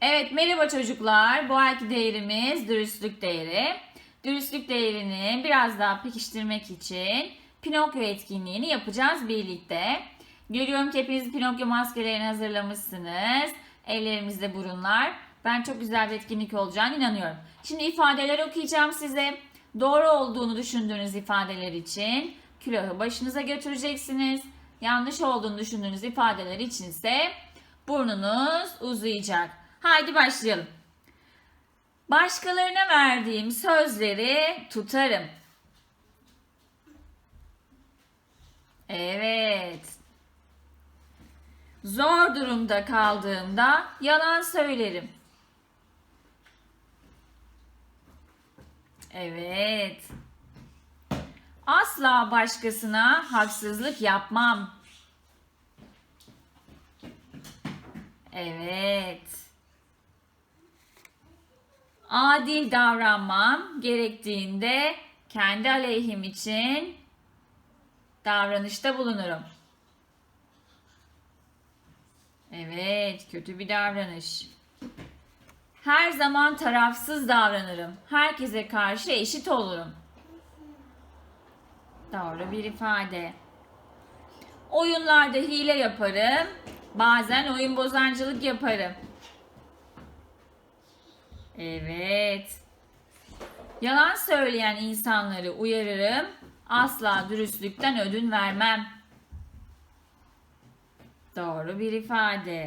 Evet merhaba çocuklar. Bu ayki değerimiz dürüstlük değeri. Dürüstlük değerini biraz daha pekiştirmek için Pinokyo etkinliğini yapacağız birlikte. Görüyorum ki hepiniz Pinokyo maskelerini hazırlamışsınız. Ellerimizde burunlar. Ben çok güzel bir etkinlik olacağını inanıyorum. Şimdi ifadeler okuyacağım size. Doğru olduğunu düşündüğünüz ifadeler için külahı başınıza götüreceksiniz. Yanlış olduğunu düşündüğünüz ifadeler içinse burnunuz uzayacak. Haydi başlayalım. Başkalarına verdiğim sözleri tutarım. Evet. Zor durumda kaldığımda yalan söylerim. Evet. Asla başkasına haksızlık yapmam. Evet. Adil davranmam gerektiğinde kendi aleyhim için davranışta bulunurum. Evet, kötü bir davranış. Her zaman tarafsız davranırım. Herkese karşı eşit olurum. Doğru bir ifade. Oyunlarda hile yaparım. Bazen oyun bozancılık yaparım. Evet. Yalan söyleyen insanları uyarırım. Asla dürüstlükten ödün vermem. Doğru bir ifade.